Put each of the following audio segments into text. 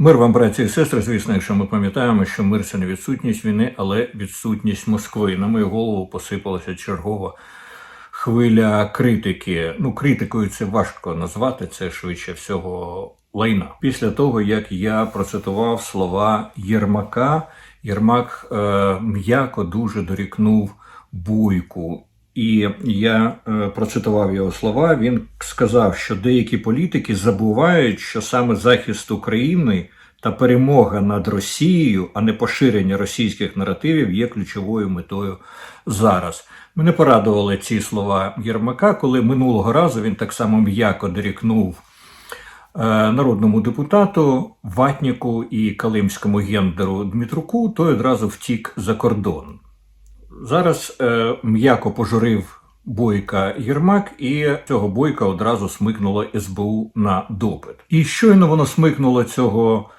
Мир вам, браті і сестри, звісно, якщо ми пам'ятаємо, що мир це не відсутність війни, але відсутність Москви. На мою голову посипалася чергова хвиля критики. Ну, критикою це важко назвати, це швидше всього лайна. Після того, як я процитував слова Єрмака, Єрмак е, м'яко дуже дорікнув Бойку. І я е, процитував його слова. Він сказав, що деякі політики забувають, що саме захист України та перемога над Росією, а не поширення російських наративів, є ключовою метою зараз. Мене порадували ці слова Єрмака, коли минулого разу він так само м'яко дорікнув е, народному депутату Ватніку і калимському гендеру Дмитруку, той одразу втік за кордон. Зараз е, м'яко пожурив Бойка Єрмак, і цього Бойка одразу смикнуло СБУ на допит. І щойно воно смикнуло цього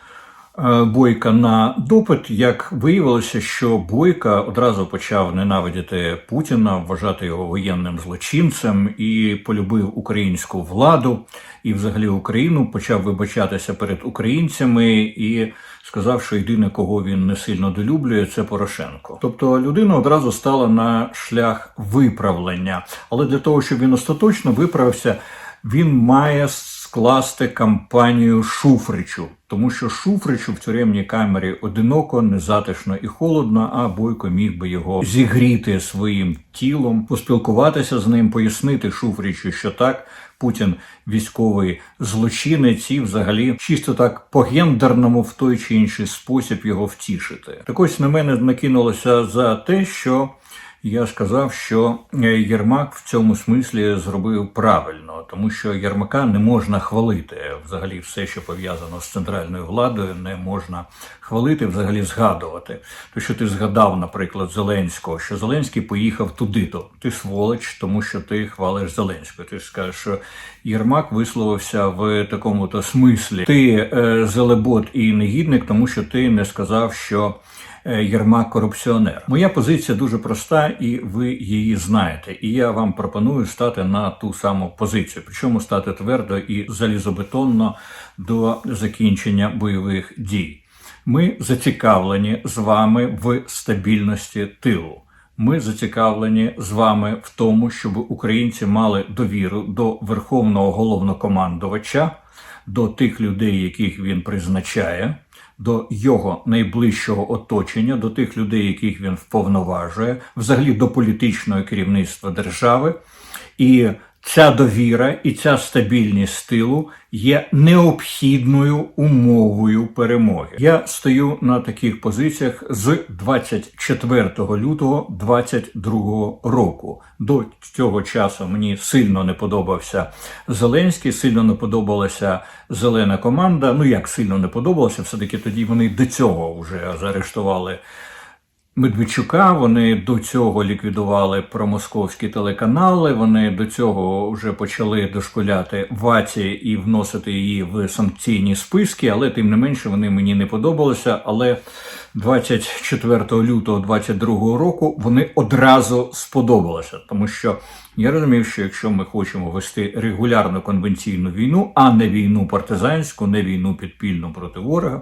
Бойка на допит, як виявилося, що Бойка одразу почав ненавидіти Путіна, вважати його воєнним злочинцем і полюбив українську владу і взагалі Україну, почав вибачатися перед українцями і сказав, що єдине, кого він не сильно долюблює, це Порошенко. Тобто людина одразу стала на шлях виправлення, але для того, щоб він остаточно виправився, він має скласти кампанію Шуфричу, тому що Шуфричу в тюремній камері одиноко, незатишно і холодно, а Бойко міг би його зігріти своїм тілом, поспілкуватися з ним, пояснити Шуфричу, що так. Путін військовий злочинець і взагалі чисто так по гендерному в той чи інший спосіб його втішити. Так ось на мене накинулося за те, що я сказав, що е, Єрмак в цьому смислі зробив правильно, тому що Єрмака не можна хвалити. Взагалі, все, що пов'язано з центральною владою, не можна хвалити, взагалі згадувати. То, що ти згадав, наприклад, Зеленського, що Зеленський поїхав туди-то. Ти сволоч, тому що ти хвалиш Зеленського. Ти ж скажеш, що Єрмак висловився в такому то смислі. Ти е, зелебот і негідник, тому що ти не сказав, що. Е, Єрмак корупціонер. Моя позиція дуже проста, і ви її знаєте. І я вам пропоную стати на ту саму позицію, причому стати твердо і залізобетонно до закінчення бойових дій. Ми зацікавлені з вами в стабільності тилу. Ми зацікавлені з вами в тому, щоб українці мали довіру до верховного головнокомандувача, до тих людей, яких він призначає до його найближчого оточення, до тих людей, яких він вповноважує, взагалі до політичного керівництва держави. І ця довіра і ця стабільність стилу є необхідною умовою перемоги. Я стою на таких позиціях з 24 лютого 2022 року. До цього часу мені сильно не подобався Зеленський, сильно не подобалася зелена команда. Ну як сильно не подобалося, все таки тоді вони до цього вже заарештували. Медведчука. Вони до цього ліквідували промосковські телеканали. Вони до цього вже почали дошкуляти ваці і вносити її в санкційні списки, але тим не менше вони мені не подобалися. Але 24 лютого 2022 року вони одразу сподобалися, тому що я розумів, що якщо ми хочемо вести регулярну конвенційну війну, а не війну партизанську, не війну підпільну проти ворога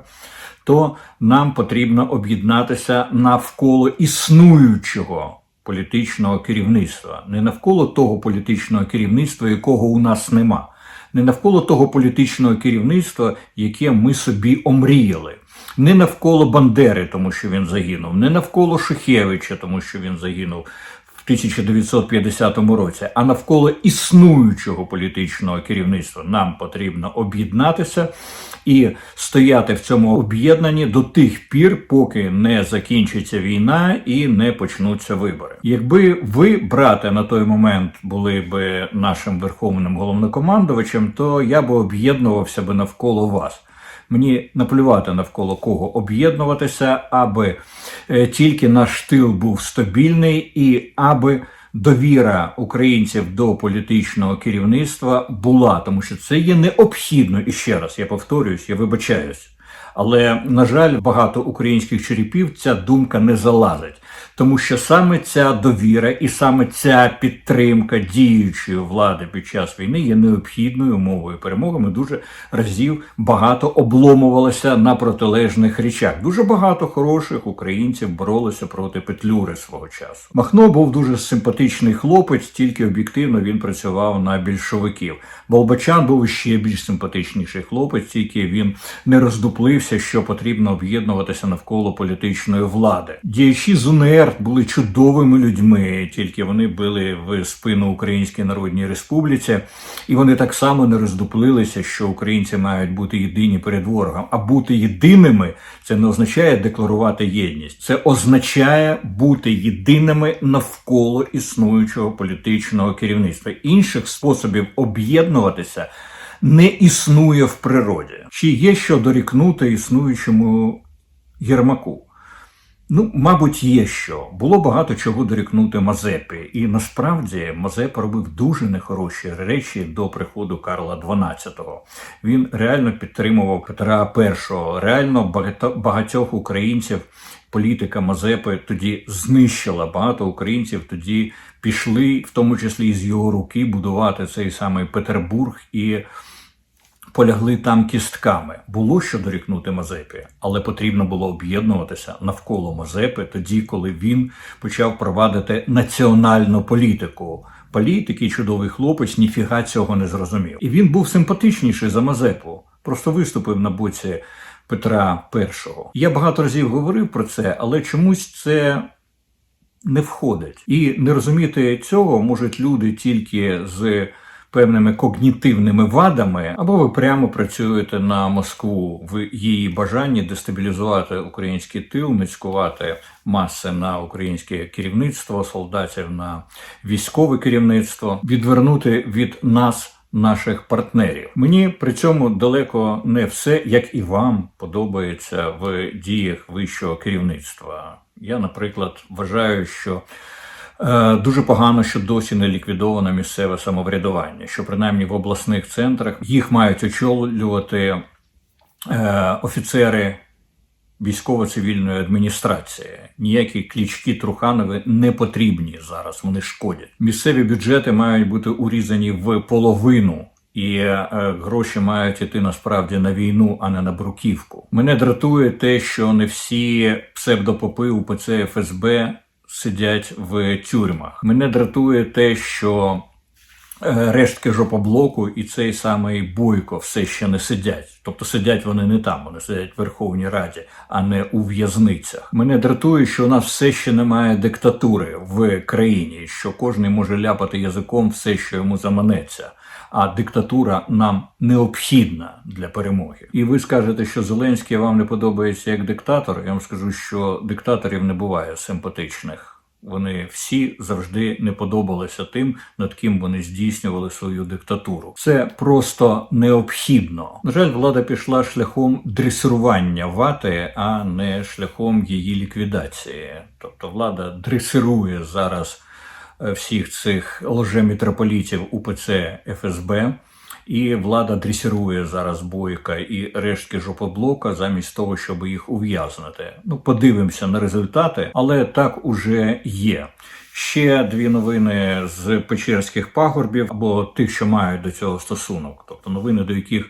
то нам потрібно об'єднатися навколо існуючого політичного керівництва, не навколо того політичного керівництва, якого у нас нема, не навколо того політичного керівництва, яке ми собі омріяли. Не навколо Бандери, тому що він загинув, не навколо Шухевича, тому що він загинув в 1950 році, а навколо існуючого політичного керівництва нам потрібно об'єднатися і стояти в цьому об'єднанні до тих пір, поки не закінчиться війна і не почнуться вибори. Якби ви, брате, на той момент були би нашим верховним головнокомандувачем, то я би об'єднувався би навколо вас. Мені наплювати навколо кого об'єднуватися, аби е, тільки наш тил був стабільний і аби довіра українців до політичного керівництва була, тому що це є необхідно і ще раз я повторююсь, я вибачаюсь. Але на жаль, багато українських черепів ця думка не залазить. Тому що саме ця довіра і саме ця підтримка діючої влади під час війни є необхідною умовою перемоги. Ми дуже разів багато обломувалися на протилежних речах. Дуже багато хороших українців боролися проти Петлюри свого часу. Махно був дуже симпатичний хлопець, тільки об'єктивно він працював на більшовиків. Болбачан був ще більш симпатичніший хлопець, тільки він не роздуплився, що потрібно об'єднуватися навколо політичної влади. Діячі з УНР були чудовими людьми, тільки вони били в спину Українській Народній Республіці, і вони так само не роздуплилися, що українці мають бути єдині перед ворогом. А бути єдиними це не означає декларувати єдність, це означає бути єдиними навколо існуючого політичного керівництва. Інших способів об'єднуватися не існує в природі. Чи є що дорікнути існуючому Єрмаку? Ну, мабуть, є що. Було багато чого дорікнути Мазепі. І насправді Мазепа робив дуже нехороші речі до приходу Карла XII. Він реально підтримував Петра І. Реально багатьох українців політика Мазепи тоді знищила. Багато українців тоді пішли, в тому числі з його руки, будувати цей самий Петербург і полягли там кістками. Було що дорікнути Мазепі, але потрібно було об'єднуватися навколо Мазепи тоді, коли він почав провадити національну політику. Палій, такий чудовий хлопець, ніфіга цього не зрозумів. І він був симпатичніший за Мазепу. Просто виступив на боці Петра І. Я багато разів говорив про це, але чомусь це не входить. І не розуміти цього можуть люди тільки з певними когнітивними вадами, або ви прямо працюєте на Москву в її бажанні дестабілізувати український тил, міцкувати маси на українське керівництво, солдатів на військове керівництво, відвернути від нас. Наших партнерів мені при цьому далеко не все, як і вам подобається в діях вищого керівництва. Я, наприклад, вважаю, що дуже погано, що досі не ліквідовано місцеве самоврядування, що принаймні в обласних центрах їх мають очолювати е, офіцери військово-цивільної адміністрації. Ніякі клічки Труханови не потрібні зараз. Вони шкодять. Місцеві бюджети мають бути урізані в половину. І е, гроші мають іти насправді на війну, а не на бруківку. Мене дратує те, що не всі псевдопопи УПЦ ФСБ сидять в тюрмах. Мене дратує те, що е, рештки жопоблоку і цей самий Бойко все ще не сидять. Тобто сидять вони не там, вони сидять в Верховній Раді, а не у в'язницях. Мене дратує, що у нас все ще немає диктатури в країні, що кожен може ляпати язиком все, що йому заманеться. А диктатура нам необхідна для перемоги. І ви скажете, що Зеленський вам не подобається як диктатор. Я вам скажу, що диктаторів не буває симпатичних. Вони всі завжди не подобалися тим, над ким вони здійснювали свою диктатуру. Це просто необхідно. На жаль, влада пішла шляхом дресирування вати, а не шляхом її ліквідації. Тобто влада дресирує зараз всіх цих лжемітрополітів УПЦ ФСБ. І влада дресирує зараз бойка і рештки жопоблока замість того, щоб їх ув'язнити. Ну, подивимося на результати, але так уже є. Ще дві новини з Печерських пагорбів або тих, що мають до цього стосунок, тобто новини, до яких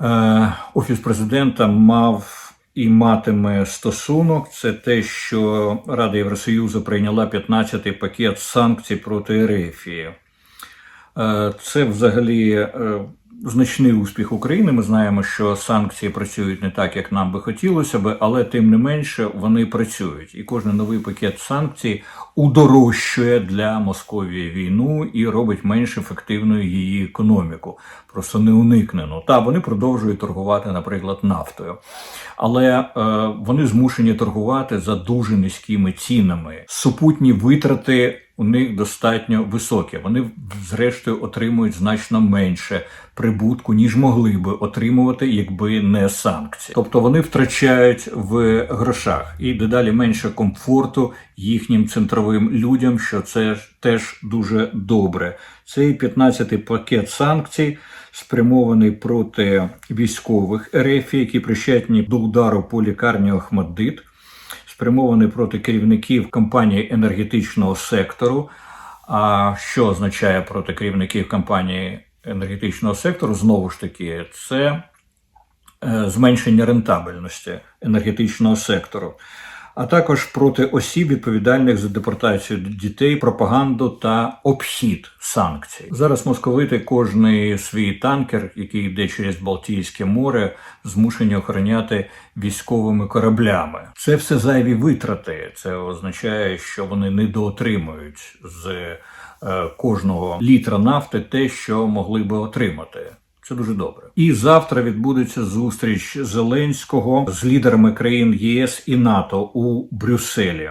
е, офіс президента мав і матиме стосунок, це те, що Рада Євросоюзу прийняла 15-й пакет санкцій проти Ерефії. Е, це взагалі е, значний успіх України. Ми знаємо, що санкції працюють не так, як нам би хотілося би, але тим не менше вони працюють. І кожен новий пакет санкцій удорожчує для Московії війну і робить менш ефективною її економіку. Просто не уникнено. Та вони продовжують торгувати, наприклад, нафтою. Але е, вони змушені торгувати за дуже низькими цінами. Супутні витрати у них достатньо високі. Вони, зрештою, отримують значно менше прибутку, ніж могли би отримувати, якби не санкції. Тобто вони втрачають в грошах і дедалі менше комфорту їхнім центровим людям, що це теж дуже добре. Цей 15-й пакет санкцій. Спрямований проти військових РФ, які причетні до удару по лікарні Охмаддит, спрямований проти керівників компаній енергетичного сектору. А що означає проти керівників компанії енергетичного сектору? Знову ж таки, це е, зменшення рентабельності енергетичного сектору, а також проти осіб, відповідальних за депортацію дітей, пропаганду та обхід санкцій. Зараз московити кожний свій танкер, який йде через Балтійське море, змушені охороняти військовими кораблями. Це все зайві витрати. Це означає, що вони недоотримують з е, кожного літра нафти те, що могли би отримати. Це дуже добре. І завтра відбудеться зустріч Зеленського з лідерами країн ЄС і НАТО у Брюсселі.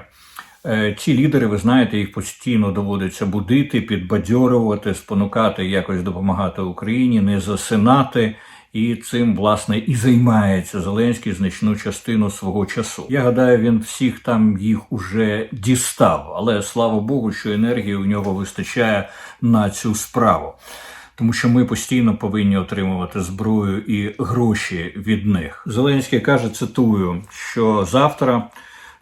Е, Ці лідери, ви знаєте, їх постійно доводиться будити, підбадьорювати, спонукати, якось допомагати Україні, не засинати. І цим власне і займається Зеленський значну частину свого часу. Я гадаю, він всіх там їх уже дістав, але слава Богу, що енергії у нього вистачає на цю справу тому що ми постійно повинні отримувати зброю і гроші від них. Зеленський каже: цитую, що завтра.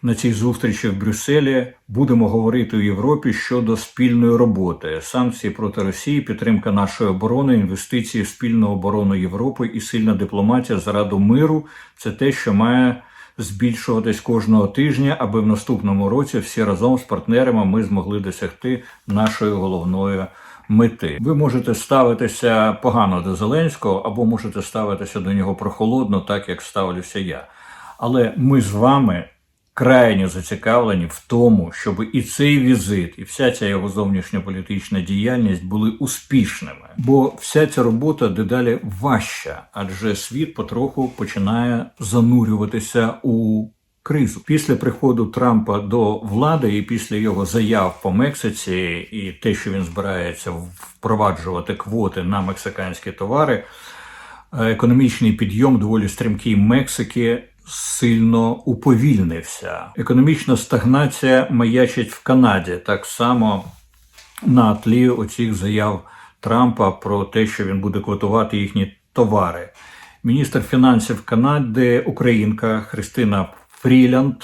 На цій зустрічі в Брюсселі будемо говорити у Європі щодо спільної роботи, санкції проти Росії, підтримка нашої оборони, інвестиції в спільну оборону Європи і сильна дипломатія заради миру це те, що має збільшуватись кожного тижня, аби в наступному році всі разом з партнерами ми змогли досягти нашої головної мети. Ви можете ставитися погано до Зеленського, або можете ставитися до нього прохолодно, так як ставлюся я. Але ми з вами крайньо зацікавлені в тому, щоб і цей візит, і вся ця його зовнішньополітична діяльність були успішними. Бо вся ця робота дедалі важча, адже світ потроху починає занурюватися у кризу. Після приходу Трампа до влади і після його заяв по Мексиці, і те, що він збирається впроваджувати квоти на мексиканські товари, е, економічний підйом доволі стрімкий Мексики. Сильно уповільнився. Економічна стагнація маячить в Канаді так само на тлі оцих заяв Трампа про те, що він буде квотувати їхні товари. Міністр фінансів Канади, Українка Христина Фрілянд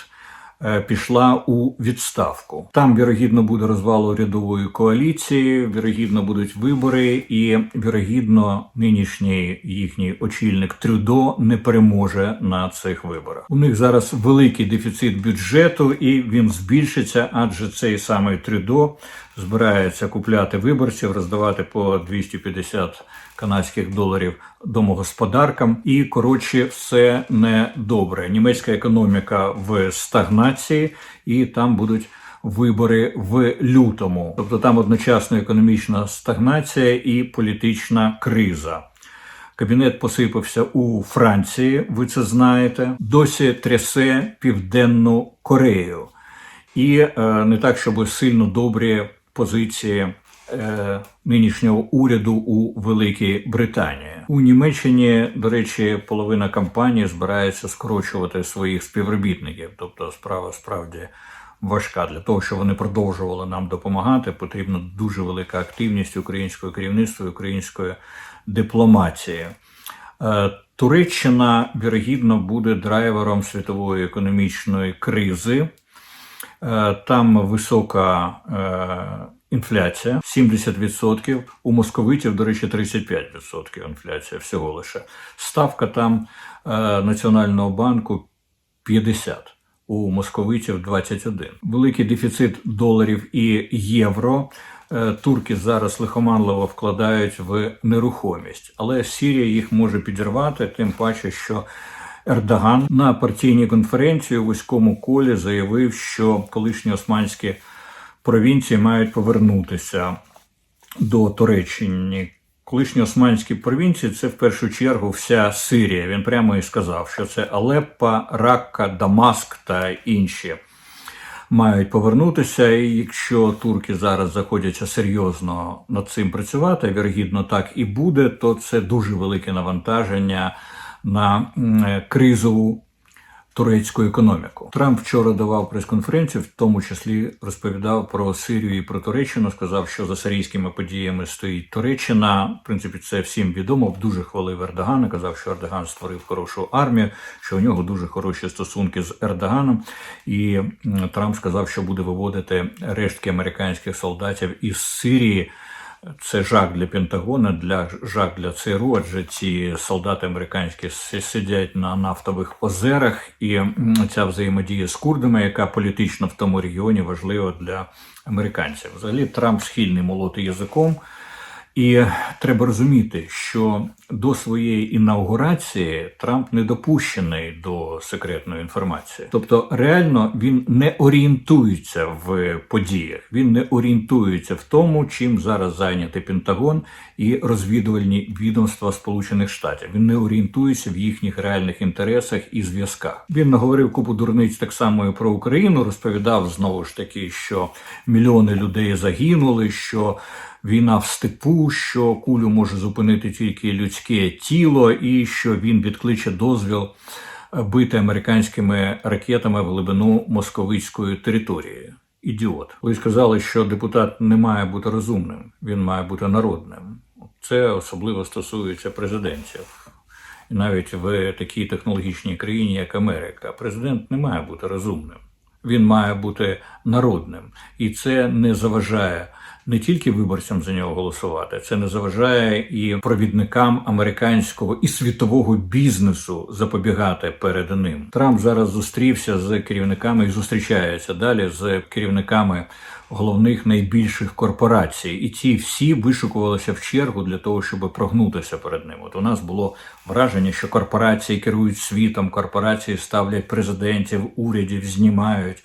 е, пішла у відставку. Там вірогідно буде розвал урядової коаліції, вірогідно будуть вибори, і вірогідно нинішній їхній очільник Трюдо не переможе на цих виборах. У них зараз великий дефіцит бюджету, і він збільшиться, адже цей самий Трюдо збирається купляти виборців, роздавати по 250 канадських доларів домогосподаркам. І коротше, все не добре. Німецька економіка в стагнації, і там будуть. Вибори в лютому, тобто там одночасно економічна стагнація і політична криза. Кабінет посипався у Франції, ви це знаєте. Досі трясе Південну Корею, і е, не так, щоб сильно добрі позиції е, нинішнього уряду у Великій Британії. У Німеччині, до речі, половина компанії збирається скорочувати своїх співробітників, тобто справа справді. Важка для того, щоб вони продовжували нам допомагати, потрібна дуже велика активність українського керівництва, української дипломатії. Е, Туреччина вірогідно буде драйвером світової економічної кризи. Е, там висока е, інфляція 70%, у московитів, до речі, 35% інфляція всього лише. Ставка там е, Національного банку 50%. У московитів 21. Великий дефіцит доларів і євро. Турки зараз лихоманливо вкладають в нерухомість, але Сірія їх може підірвати, тим паче, що Ердоган на партійній конференції у вузькому колі заявив, що колишні османські провінції мають повернутися до Туреччини. Колишні османські провінції це в першу чергу вся Сирія. Він прямо і сказав, що це Алеппа, Ракка, Дамаск та інші мають повернутися. І якщо турки зараз заходяться серйозно над цим працювати, вірогідно так і буде, то це дуже велике навантаження на кризову турецьку економіку. Трамп вчора давав прес-конференцію, в тому числі розповідав про Сирію і про Туреччину. Сказав, що за сирійськими подіями стоїть Туреччина. В принципі, це всім відомо. Дуже хвалив Ердогана. Казав, що Ердоган створив хорошу армію, що у нього дуже хороші стосунки з Ердоганом. І Трамп сказав, що буде виводити рештки американських солдатів із Сирії. Це жах для Пентагона, для жах для ЦРУ, адже ці солдати американські сидять на нафтових озерах, і ця взаємодія з курдами, яка політично в тому регіоні важлива для американців. Взагалі Трамп схильний молоти язиком. І треба розуміти, що до своєї інаугурації Трамп не допущений до секретної інформації. Тобто, реально він не орієнтується в подіях, він не орієнтується в тому, чим зараз зайнятий Пентагон і розвідувальні відомства Сполучених Штатів. Він не орієнтується в їхніх реальних інтересах і зв'язках. Він наговорив купу дурниць так само і про Україну. Розповідав знову ж таки, що мільйони людей загинули. що війна в степу, що кулю може зупинити тільки людське тіло, і що він відкличе дозвіл бити американськими ракетами в глибину московицької території. Ідіот. Ви сказали, що депутат не має бути розумним, він має бути народним. Це особливо стосується президентів. І навіть в такій технологічній країні, як Америка, президент не має бути розумним. Він має бути народним, і це не заважає не тільки виборцям за нього голосувати, це не заважає і провідникам американського і світового бізнесу запобігати перед ним. Трамп зараз зустрівся з керівниками і зустрічається далі з керівниками головних найбільших корпорацій, і ті всі вишукувалися в чергу для того, щоб прогнутися перед ним. От у нас було враження, що корпорації керують світом, корпорації ставлять президентів, урядів, знімають,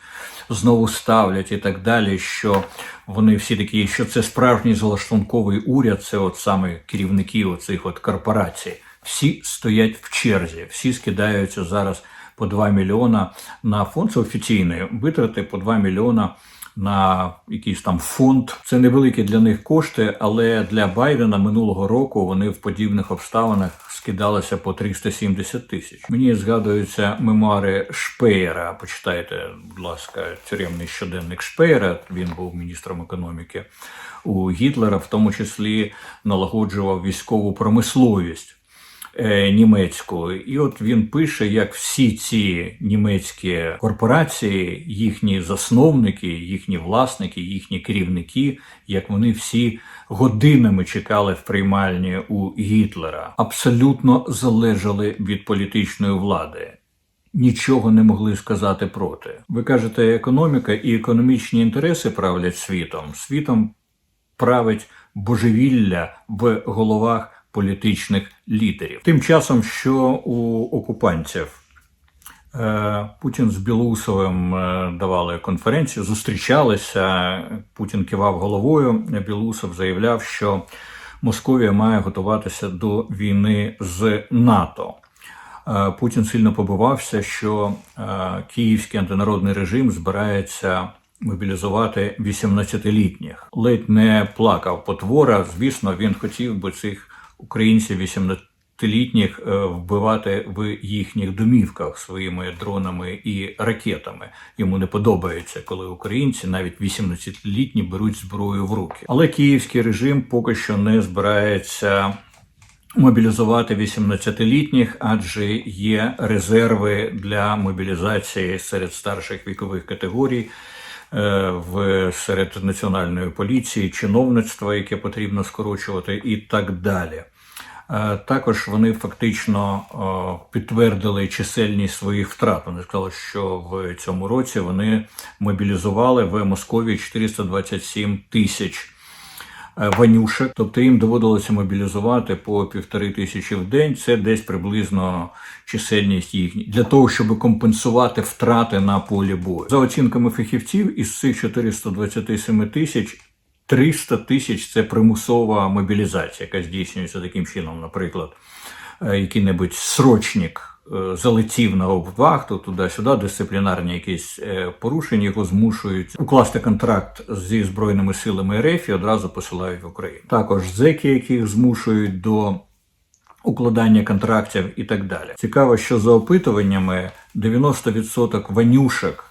знову ставлять і так далі. Що вони всі такі, що це справжній залаштунковий уряд, це от саме керівники оцих от корпорацій. Всі стоять в черзі, всі скидаються зараз по 2 мільйона на фонд офіційний витрати по 2 мільйона на якийсь там фонд. Це невеликі для них кошти, але для Байдена минулого року вони в подібних обставинах скидалися по 370 тисяч. Мені згадуються мемуари Шпеєра. Почитайте, будь ласка, тюремний щоденник Шпеєра. Він був міністром економіки у Гітлера, в тому числі налагоджував військову промисловість німецьку. І от він пише, як всі ці німецькі корпорації, їхні засновники, їхні власники, їхні керівники, як вони всі годинами чекали в приймальні у Гітлера, абсолютно залежали від політичної влади. Нічого не могли сказати проти. Ви кажете, економіка і економічні інтереси правлять світом. Світом править божевілля в головах політичних лідерів. Тим часом, що у окупантів е, Путін з Білоусовим е, давали конференцію, зустрічалися. Путін кивав головою. Білоусов заявляв, що Московія має готуватися до війни з НАТО. Е, Путін сильно побивався, що київський антинародний режим збирається мобілізувати 18-літніх. Ледь не плакав потвора. Звісно, він хотів би цих українців 18-літніх е, вбивати в їхніх домівках своїми дронами і ракетами. Йому не подобається, коли українці, навіть 18-літні, беруть зброю в руки. Але київський режим поки що не збирається мобілізувати 18-літніх, адже є резерви для мобілізації серед старших вікових категорій. Е, В серед національної поліції, чиновництва, яке потрібно скорочувати, і так далі. Е, Також вони фактично е, підтвердили чисельність своїх втрат. Вони сказали, що в цьому році вони мобілізували в Московії 427 тисяч ванюшек, тобто їм доводилося мобілізувати по півтори тисячі в день. Це десь приблизно чисельність їхня для того, щоб компенсувати втрати на полі бою. За оцінками фахівців, із цих 427 тисяч. 300 тисяч це примусова мобілізація, яка здійснюється таким чином, наприклад, е, який-небудь срочник е, залетів на обвахту туди-сюди, дисциплінарні якісь е, порушення, його змушують укласти контракт зі Збройними силами РФ і одразу посилають в Україну. Також зеки, яких змушують до укладання контрактів і так далі. Цікаво, що за опитуваннями 90% ванюшок,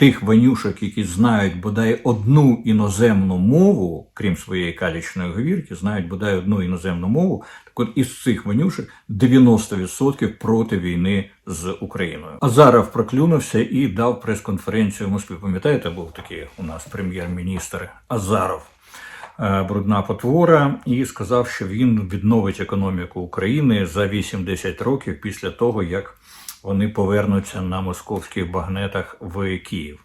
тих ванюшок, які знають бодай одну іноземну мову, крім своєї калічної говірки, знають бодай одну іноземну мову. Так от із цих ванюшок 90% проти війни з Україною. Азаров проклюнувся і дав прес-конференцію в Москві. Пам'ятаєте, був такий у нас прем'єр-міністр Азаров. е, Брудна потвора і сказав, що він відновить економіку України за 8-10 років після того, як вони повернуться на московських багнетах в Київ.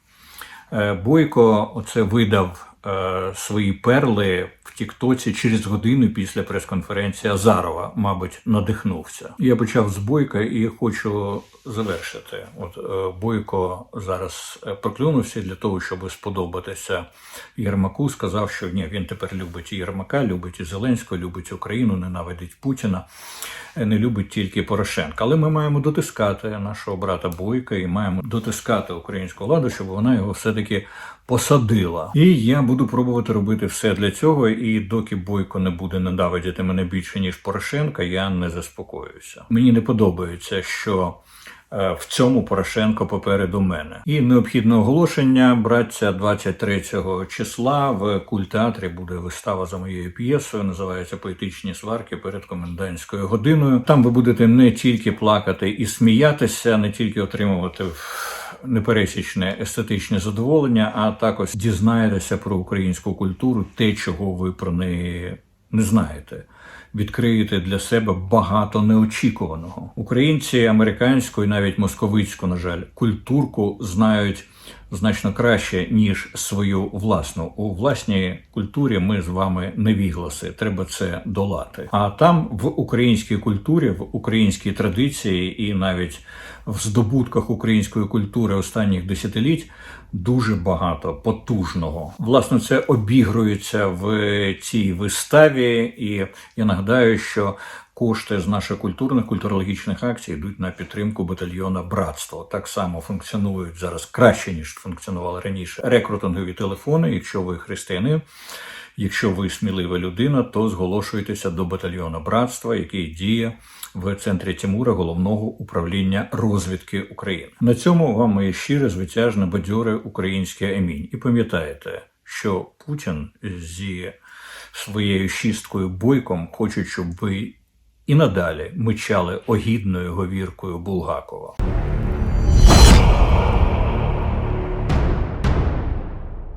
Е, Бойко оце видав е, свої перли в Тіктоці через годину після прес-конференції Азарова, мабуть, надихнувся. Я почав з Бойка і хочу завершити. От е, Бойко зараз е, проклюнувся для того, щоб сподобатися Єрмаку. Сказав, що ні, він тепер любить і Єрмака, любить і Зеленського, любить Україну, ненавидить Путіна, е, не любить тільки Порошенка. Але ми маємо дотискати нашого брата Бойка і маємо дотискати українську владу, щоб вона його все-таки посадила. І я буду пробувати робити все для цього. І доки Бойко не буде ненавидіти мене більше ніж Порошенка, я не заспокоюся. Мені не подобається, що. е, В цьому Порошенко попереду мене. І необхідне оголошення. Братця 23 числа в культеатрі буде вистава за моєю п'єсою. Називається Поетичні сварки перед комендантською годиною. Там ви будете не тільки плакати і сміятися, не тільки отримувати непересічне естетичне задоволення, а також дізнаєтеся про українську культуру, те, чого ви про неї не знаєте. Відкриєте для себе багато неочікуваного. Українці американську і навіть московицьку, на жаль, культурку знають значно краще ніж свою власну. У власній культурі ми з вами невігласи. Треба це долати. А там в українській культурі, в українській традиції і навіть в здобутках української культури останніх десятиліть дуже багато потужного. Власне, це обігрується в цій виставі, і я нагадаю, що кошти з наших культурних культурологічних акцій йдуть на підтримку батальйона Братство. Так само функціонують зараз краще ніж функціонували раніше. Рекрутингові телефони, якщо ви християнин. Якщо ви смілива людина, то зголошуйтеся до батальйону братства, який діє в центрі Тимура головного управління розвідки України. На цьому вам моє щире, звитяжне, бадьоре українське амінь. І пам'ятаєте, що Путін зі своєю шісткою бойком хоче, щоб ви і надалі мичали огідною говіркою Булгакова.